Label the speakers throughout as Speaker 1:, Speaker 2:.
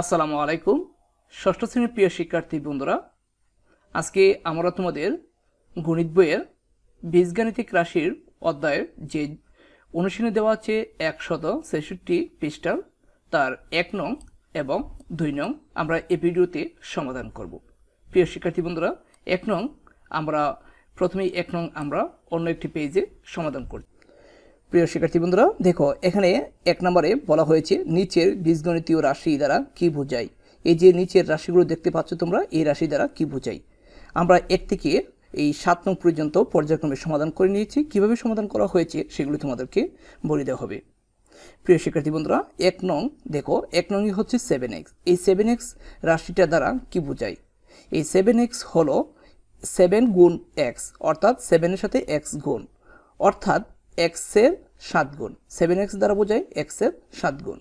Speaker 1: আসসালামু আলাইকুম, ষষ্ঠ শ্রেণির প্রিয় শিক্ষার্থী বন্ধুরা। আজকে আমরা তোমাদের গণিত বইয়ের বীজগাণিতিক রাশির অধ্যায়ের যে অনুশীলনে দেওয়া আছে একশত ছেষট্টি পৃষ্ঠার, তার এক নং এবং দুই নং আমরা এই ভিডিওতে সমাধান করব। প্রিয় শিক্ষার্থী বন্ধুরা, এক নং আমরা, প্রথমেই এক নং আমরা অন্য একটি পেজে সমাধান করি প্রিয় শিক্ষার্থী বন্ধুরা, দেখো, এখানে এক নম্বরে বলা হয়েছে নিচের বীজগণিতীয় রাশি দ্বারা কি বোঝায়? এই যে নিচের রাশিগুলো দেখতে পাচ্ছ তোমরা, এই রাশি দ্বারা কি বোঝায়? আমরা এক থেকে এই সাত নং পর্যন্ত পর্যায়ক্রমে সমাধান করে নিয়েছি। কীভাবে সমাধান করা হয়েছে সেগুলো তোমাদেরকে বলে দেওয়া হবে। প্রিয় শিক্ষার্থী বন্ধুরা, এক নং, দেখো, এক নংই হচ্ছে সেভেন এক্স এই সেভেন এক্স রাশিটা দ্বারা কি বোঝায়? এই সেভেন এক্স হলো সেভেন গুণ এক্স অর্থাৎ সেভেনের সাথে এক্স গুণ। অর্থাৎ এক্সের সাত গুণ। সেভেন এক্স দ্বারা বোঝায় এক্সের সাত গুণ।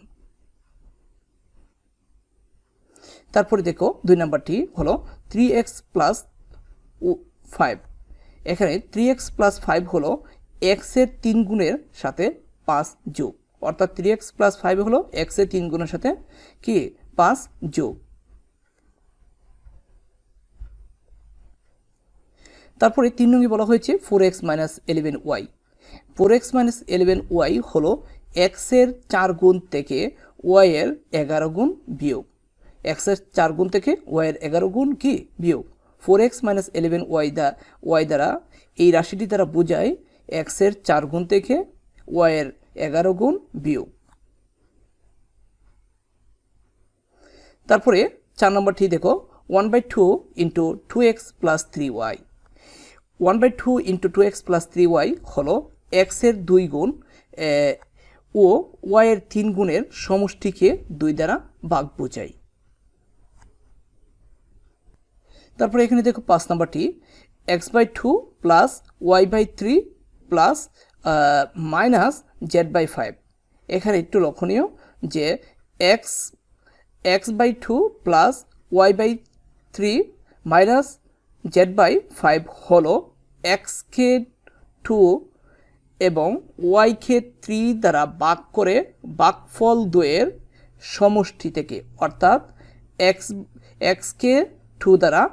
Speaker 1: তারপরে দেখো, দুই নাম্বারটি হলো থ্রি এক্স প্লাস ফাইভ এখানে থ্রি এক্স প্লাস ফাইভ হলো এক্সের তিন গুণের সাথে পাঁচ যোগ। অর্থাৎ থ্রি এক্স প্লাস ফাইভ হলো এক্সের তিন গুণের সাথে কি? পাঁচ যোগ। তারপরে তিন নঙ্গে বলা হয়েছে four X minus eleven Y four X minus eleven Y হলো এক্সের চার গুণ থেকে ওয়াইয়ের এগারো গুণ বিয়োগ। এক্সের চার গুণ থেকে ওয়াইয়ের এগারো গুণ কি? বিয়োগ। Four X minus eleven Y দা ওয়াই দ্বারা এই রাশিটি দ্বারা বোঝায় এক্সের চার গুণ থেকে ওয়াইয়ের এগারো গুণ বিয়োগ। তারপরে চার নম্বরটি দেখো one by two into two X plus three Y one by two into two X plus three Y হলো এক্সের দুই গুণ ও ওয়াইয়ের তিন গুণের সমষ্টিকে দুই দ্বারা ভাগ বোঝায়। তারপরে এখানে দেখো পাঁচ নাম্বারটি X by two plus Y by three plus minus Z by five এখানে একটু লক্ষণীয় যে X X by two plus Y by three minus Z by five হলো এক্সকে টু এবং ওয়াইকে থ্রি দ্বারা বাক করে বাকফল দ্বয়ের সমষ্টি থেকে, অর্থাৎ এক্স এক্সকে টু দ্বারা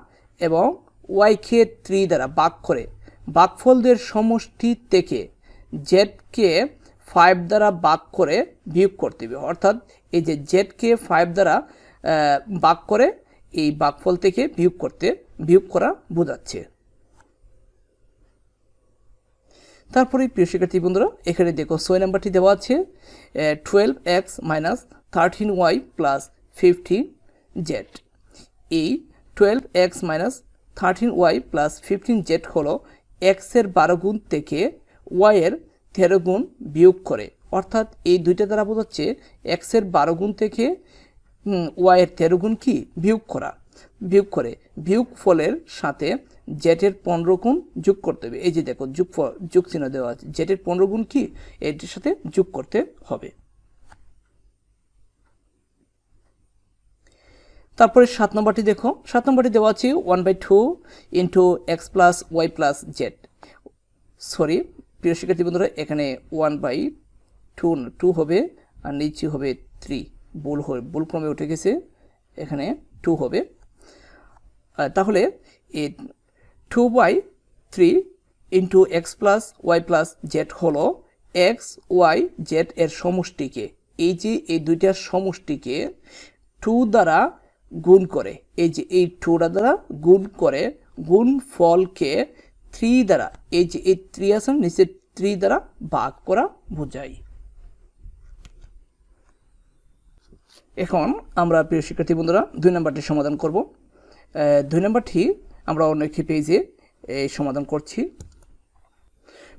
Speaker 1: এবং ওয়াইকে থ্রি দ্বারা বাক করে বাকফল বাকফলদের সমষ্টি থেকে জেডকে ফাইভ দ্বারা বাক করে বিয়োগ করতে হবে। অর্থাৎ এই যে জেডকে ফাইভ দ্বারা বাক করে এই বাকফল থেকে বিয়োগ করতে, বিয়োগ করা বোঝাচ্ছে। তারপরে প্রিয় শিক্ষার্থী বন্ধুরা, এখানে দেখো ছয় নাম্বারটি দেওয়া আছে twelve x minus thirteen y plus fifteen z এই twelve x minus thirteen y plus fifteen z হলো এক্সের বারো গুণ থেকে ওয়াইয়ের তেরো গুণ বিয়োগ করে। অর্থাৎ এই দুইটা দ্বারা বোঝাচ্ছে এক্সের বারো গুণ থেকে ওয়াইয়ের তেরো গুণ কি? বিয়োগ করা। বিয়োগ করে। বিয়োগ ফলের সাথে জেটের পনেরো গুণ যোগ করতে হবে। এই যে দেখো, যোগ যোগ চিহ্ন দেওয়া আছে। জেটের পনেরো গুণ কি? এটির সাথে যোগ করতে হবে। তারপরে সাত নম্বরটি দেখো। সাত নম্বরটি দেওয়া আছে one by two into X plus Y plus Z sorry প্রিয় শিক্ষার্থী বন্ধুরা, এখানে ওয়ান বাই টু টু হবে, আর নিচে হবে থ্রি ভুল হবে ভুল ক্রমে উঠে গেছে, এখানে টু হবে। তাহলে two by three into X plus Y plus Z হলো এক্স ওয়াই জেড এর সমষ্টিকে। এই যে এই দুইটার সমষ্টিকে টু দ্বারা গুণ করে, এই যে এই টুটা দ্বারা গুণ করে, গুণ ফলকে থ্রি দ্বারা, এই যে এই থ্রি আছে নিচে থ্রি দ্বারা ভাগ করা বোঝায়। এখন আমরা প্রিয় শিক্ষার্থী বন্ধুরা, দুই নম্বরটি সমাধান করব। দুই নম্বরটি আমরা অন্য একটি পেজে এই সমাধান করছি।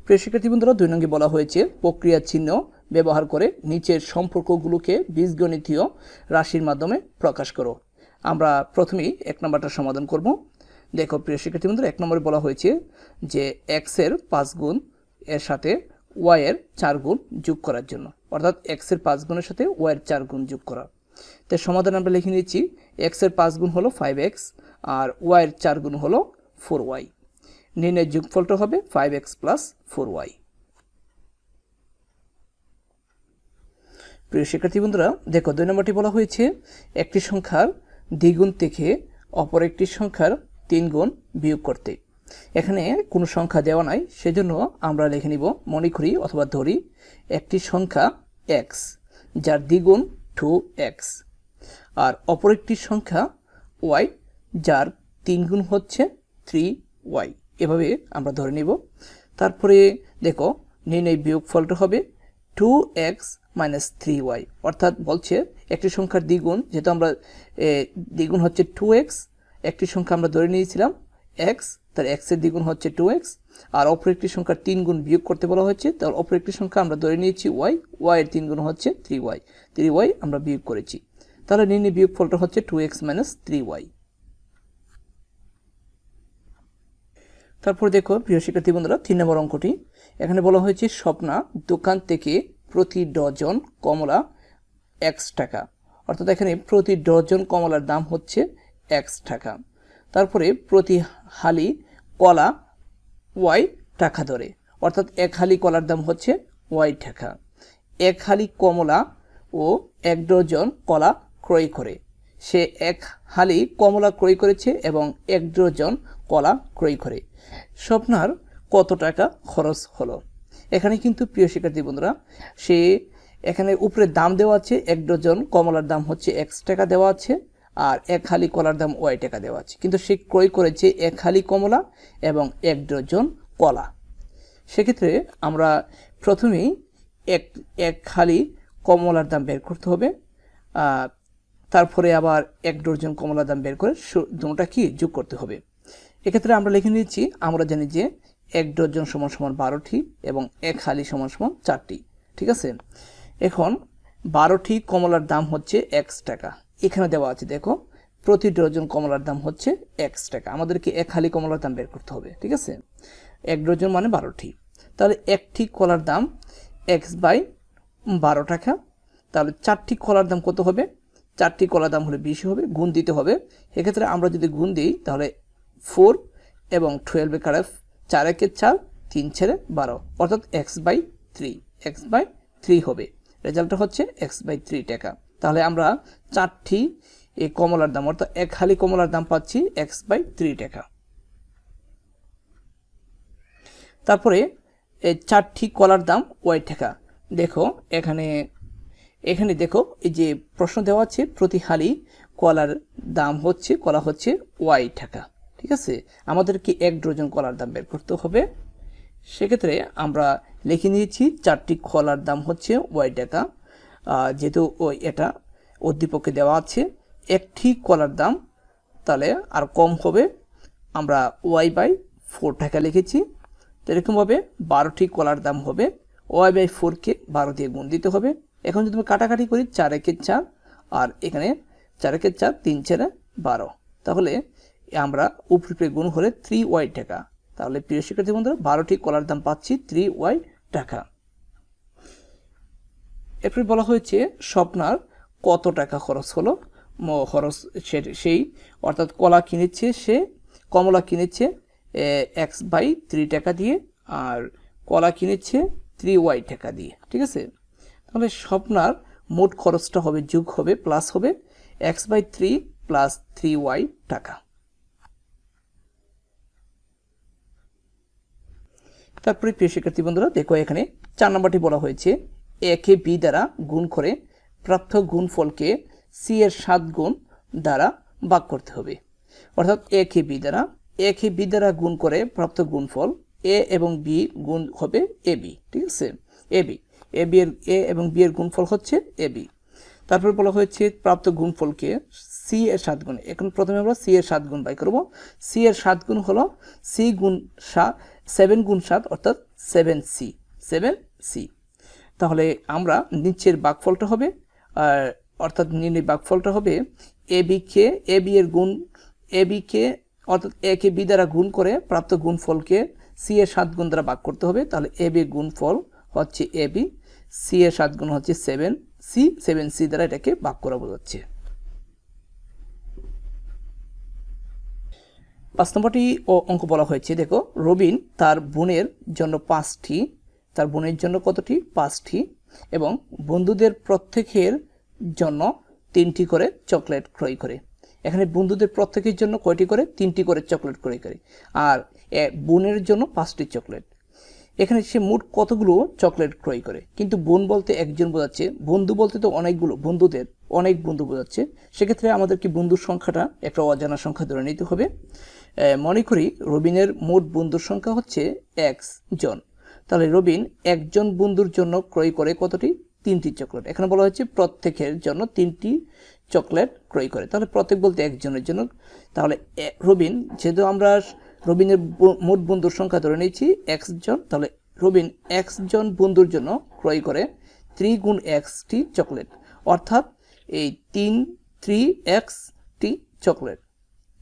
Speaker 1: প্রিয় শিক্ষার্থী বন্ধুরা, দুই নঙ্গে বলা হয়েছে, প্রক্রিয়া চিহ্ন ব্যবহার করে নিচের সম্পর্কগুলোকে বীজগণিতীয় রাশির মাধ্যমে প্রকাশ করো। আমরা প্রথমেই এক নম্বরটা সমাধান করব। দেখো, প্রিয় শিক্ষার্থী বন্ধুরা, এক নম্বরে বলা হয়েছে যে এক্সের পাঁচ গুণ এর সাথে ওয়াইয়ের চার গুণ যোগ করার জন্য। অর্থাৎ এক্সের পাঁচ গুণের সাথে ওয়াইয়ের চার গুণ যোগ করা। তো সমাধান আমরা লিখে নিচ্ছি এক্সের পাঁচ গুণ হলো ফাইভ এক্স আর ওয়াইয়ের চার গুণ হলো ফোর ওয়াই নির্ণয়ের যোগফলটা হবে five X plus four Y প্রিয় শিক্ষার্থী বন্ধুরা, দেখো, দুই নম্বরটি বলা হয়েছে, একটি সংখ্যার দ্বিগুণ থেকে অপর একটি সংখ্যার তিন গুণ বিয়োগ করতে। এখানে কোনো সংখ্যা দেওয়া নাই, সেজন্য আমরা লিখে নিব, মনে করি অথবা ধরি, একটি সংখ্যা এক্স যার দ্বিগুণ টু এক্স আর অপর একটি সংখ্যা ওয়াই যার তিন গুণ হচ্ছে থ্রি ওয়াই এভাবে আমরা ধরে নিব। তারপরে দেখো নির্ণয় বিয়োগ ফলটা হবে two X minus three Y অর্থাৎ বলছে একটি সংখ্যার দ্বিগুণ, যেহেতু আমরা দ্বিগুণ হচ্ছে টু এক্স একটি সংখ্যা আমরা ধরে নিয়েছিলাম এক্স তার এক্সের দ্বিগুণ হচ্ছে টু এক্স আর অপর একটি সংখ্যার তিন গুণ বিয়োগ করতে বলা হচ্ছে তার অপর একটি সংখ্যা আমরা ধরে নিয়েছি ওয়াই ওয়াইয়ের তিন গুণ হচ্ছে থ্রি ওয়াই থ্রি ওয়াই আমরা বিয়োগ করেছি। তাহলে নির্ণয় বিয়োগ ফলটা হচ্ছে two X minus three Y তারপর দেখো, প্রিয় শিক্ষার্থী বন্ধুরা, তিন নম্বর অঙ্কটি। এখানে বলা হয়েছে স্বপ্না দোকান থেকে প্রতি ডজন কমলা এক্স টাকা। অর্থাৎ এখানে প্রতি ডজন কমলার দাম হচ্ছে এক্স টাকা। তারপরে প্রতি হালি কলা ওয়াই টাকা ধরে। অর্থাৎ এক হালি কলার দাম হচ্ছে ওয়াই টাকা। এক হালি কমলা ও এক ডজন কলা ক্রয় করে। সে এক হালি কমলা ক্রয় করেছে এবং এক ডজন কলা ক্রয় করে। স্বপ্নার কত টাকা খরচ হলো? এখানে কিন্তু প্রিয় শিক্ষার্থী বন্ধুরা, সে এখানে উপরে দাম দেওয়া আছে, এক ডজন কমলার দাম হচ্ছে এক্স টাকা দেওয়া আছে। আর এক হালি কলার দাম ওয়াই টাকা দেওয়া আছে। কিন্তু সে ক্রয় করেছে এক হালি কমলা এবং এক ডজন কলা। সেক্ষেত্রে আমরা প্রথমেই এক এক খালি কমলার দাম বের করতে হবে। তারপরে আবার এক ডজন কমলার দাম বের করে দুটোটা কি যোগ করতে হবে। এক্ষেত্রে আমরা লিখে নিচ্ছি, আমরা জানি যে এক ডজন সমান সমান বারোটি এবং এক হালি সমান সমান চারটি। ঠিক আছে? এখন বারোটি কমলার দাম হচ্ছে এক্স টাকা। এখানে দেওয়া আছে, দেখো, প্রতি ডজন কমলার দাম হচ্ছে এক্স টাকা। আমাদেরকে এক হালি কমলার দাম বের করতে হবে, ঠিক আছে? এক ডজন মানে বারোটি। তাহলে একটি কলার দাম এক্স বাই বারো টাকা। তাহলে চারটি কলার দাম কত হবে? চারটি কলার দাম হলে বেশি হবে, গুণ দিতে হবে। এক্ষেত্রে আমরা যদি গুণ দিই, তাহলে ফোর এবং টুয়েলভে কারে চার একে চার, তিন ছেড়ে বারো। অর্থাৎ X by three X by three হবে। রেজাল্টটা হচ্ছে এক্স বাই থ্রি টাকা। তাহলে আমরা চারটি এই কমলার দাম, অর্থাৎ এক হালি কমলার দাম পাচ্ছি এক্স বাই থ্রি টাকা। তারপরে এই চারটি কলার দাম ওয়াই টাকা। দেখো, এখানে এখানে দেখো, এই যে প্রশ্ন দেওয়া আছে, প্রতি হালি কলার দাম হচ্ছে, কলা হচ্ছে ওয়াই টাকা। ঠিক আছে? আমাদেরকে এক ডজন কলার দাম বের করতে হবে। সেক্ষেত্রে আমরা লিখে নিয়েছি, চারটি কলার দাম হচ্ছে ওয়াই টাকা। যেহেতু ওই এটা উদ্দীপকে দেওয়া আছে, একটি কলার দাম, তাহলে আর কম হবে। আমরা ওয়াই বাই ফোর টাকা লিখেছি। তো এরকমভাবে বারোটি কলার দাম হবে। ওয়াই বাই ফোরকে বারো দিয়ে গুণ দিতে হবে। এখন যদি আমি কাটাকাটি করি, চার একের চার, আর এখানে চার একের চার, তিন চারে বারো। তাহলে আমরা উপরে গুণ হলে থ্রি ওয়াই টাকা। তাহলে প্রিয় শিক্ষার্থী বন্ধুরা, বারোটি কলার দাম পাচ্ছি থ্রি ওয়াই টাকা। এরপরে বলা হয়েছে, স্বপ্নার কত টাকা খরচ হলো? খরচ সেই। অর্থাৎ কলা কিনেছে সে, কমলা কিনেছে এক্স বাই থ্রি টাকা দিয়ে, আর কলা কিনেছে থ্রি ওয়াই টাকা দিয়ে। ঠিক আছে? তাহলে স্বপ্নার মোট খরচটা হবে, যোগ হবে, প্লাস হবে X by three plus three Y টাকা। তারপরে প্রিয় শিক্ষার্থী বন্ধুরা, দেখো এখানে চার নম্বরটি বলা হয়েছে একে বি দ্বারা গুণ করে প্রাপ্ত গুণফলকে সি এর সাত গুণ দ্বারা ভাগ করতে হবে। অর্থাৎ একে বি দ্বারা, একে বি দ্বারা গুণ করে প্রাপ্ত গুণফল এ এবং বি গুণ হবে এ বি, ঠিক আছে? এ বি এ বি এর, এ এবং বি এর গুণফল হচ্ছে এ বি। তারপর বলা হয়েছে প্রাপ্ত গুণফলকে সি এর সাত গুণ, এখন প্রথমে আমরা সি এর সাত গুণ বাই করব। সি এর সাত গুণ হলো সি গুণ সাত সেভেন গুণ সাত, অর্থাৎ সেভেন সি সেভেন সি। তাহলে আমরা নিচের বাঘফলটা হবে, আর অর্থাৎ নির্ণয় বাঘফলটা হবে A B K, A B এর গুণ, এ বি কে, অর্থাৎ এ কে বি দ্বারা গুণ করে প্রাপ্ত গুণফলকে সি এর সাত গুণ দ্বারা ভাগ করতে হবে, তাহলে এ বি গুণফল হচ্ছে এ বি, সি এর সাত গুণ হচ্ছে সেভেন, সি সেভেন সি দ্বারা এটাকে ভাগ করা বোঝাচ্ছে। পাঁচ নম্বরটি ও অঙ্ক বলা হয়েছে, দেখো, রবিন তার বোনের জন্য পাঁচটি তার বোনের জন্য কতটি? পাঁচটি। এবং বন্ধুদের প্রত্যেকের জন্য তিনটি করে চকলেট ক্রয় করে। এখানে বন্ধুদের প্রত্যেকের জন্য কয়টি করে? তিনটি করে চকলেট ক্রয় করে। আর বোনের জন্য পাঁচটি চকলেট। এখানে সে মোট কতগুলো চকলেট ক্রয় করে? কিন্তু বোন বলতে একজন বোঝাচ্ছে, বন্ধু বলতে তো অনেকগুলো, বন্ধুদের অনেক বন্ধু বোঝাচ্ছে। সেক্ষেত্রে আমাদেরকে বন্ধুর সংখ্যাটা একটা অজানা সংখ্যা ধরে নিতে হবে? মনে করি রবিনের মোট বন্ধুর সংখ্যা হচ্ছে এক্স জন। তাহলে রবিন একজন বন্ধুর জন্য ক্রয় করে কতটি? তিনটি চকলেট। এখানে বলা হয়েছে প্রত্যেকের জন্য তিনটি চকলেট ক্রয় করে। তাহলে প্রত্যেক বলতে একজনের জন্য। তাহলে রবিন, যেহেতু আমরা রবিনের মোট বন্ধুর সংখ্যা ধরে নিয়েছি, এক্স জন, তাহলে রবিন এক্স জন বন্ধুর জন্য ক্রয় করে থ্রি গুণ এক্সটি চকলেট। অর্থাৎ এই তিন থ্রি এক্সটি চকলেট।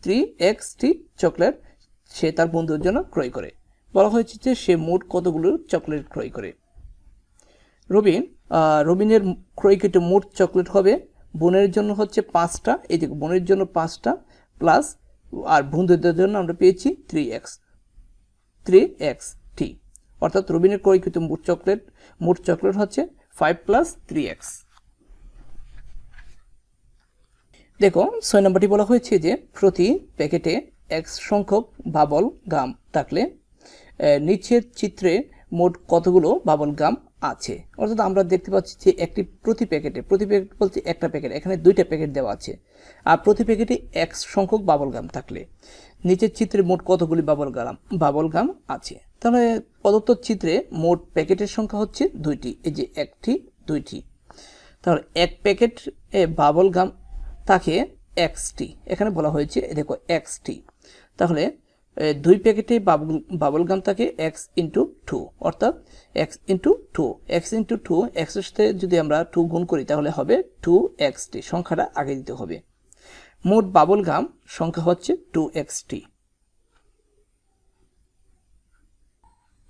Speaker 1: থ্রি এক্সটি চকলেট সে তার বন্ধুর জন্য ক্রয় করে। বলা হয়েছে যে সে মোট কতগুলো চকলেট ক্রয় করে। রবিন রবিনের ক্রয়কৃত মোট চকলেট হবে, বোনের জন্য হচ্ছে পাঁচটা, এই এদিকে বোনের জন্য পাঁচটা, প্লাস, আর বন্ধুদের জন্য আমরা পেয়েছি থ্রি এক্স থ্রি এক্স টি। অর্থাৎ রবিনের ক্রয়কৃত মোট চকলেট মোট চকলেট হচ্ছে ফাইভ প্লাস থ্রি এক্স দেখো, ছয় নম্বরটি বলা হয়েছে যে প্রতি প্যাকেটে এক সংখ্যক বাবল গাম থাকলে নিচের চিত্রে মোট কতগুলো বাবল গাম আছে? অর্থাৎ আমরা দেখতে পাচ্ছি যে একটি প্রতি প্যাকেটে, প্রতি প্যাকেট বলতে একটা প্যাকেট, এখানে দুইটা প্যাকেট দেওয়া আছে। আর প্রতি প্যাকেটে এক সংখ্যক বাবল গাম থাকলে নিচের চিত্রে মোট কতগুলি বাবল গাম বাবল গাম আছে? তাহলে প্রদত্ত চিত্রে মোট প্যাকেটের সংখ্যা হচ্ছে দুইটি, এই যে একটি, দুইটি। তাহলে এক প্যাকেট বাবল গাম থাকে এক্সটি, এখানে বলা হয়েছে, দেখো এক্সটি। তাহলে দুই প্যাকেটে বাবল গাম থাকে এক্স ইন্টু টু অর্থাৎ X into two X into two এক্সের সাথে যদি আমরা টু গুণ করি, তাহলে হবে টু এক্সটি সংখ্যাটা আগে দিতে হবে। মোট বাবল গাম সংখ্যা হচ্ছে টু এক্সটি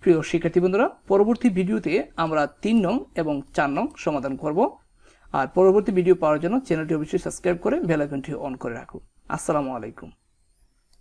Speaker 1: প্রিয় শিক্ষার্থী বন্ধুরা, পরবর্তী ভিডিওতে আমরা তিন নং এবং চার নং সমাধান করব। আর পরবর্তী ভিডিও পাওয়ার জন্য চ্যানেলটি অবশ্যই সাবস্ক্রাইব করে বেল আইকনটি অন করে রাখুন। আসসালামু আলাইকুম।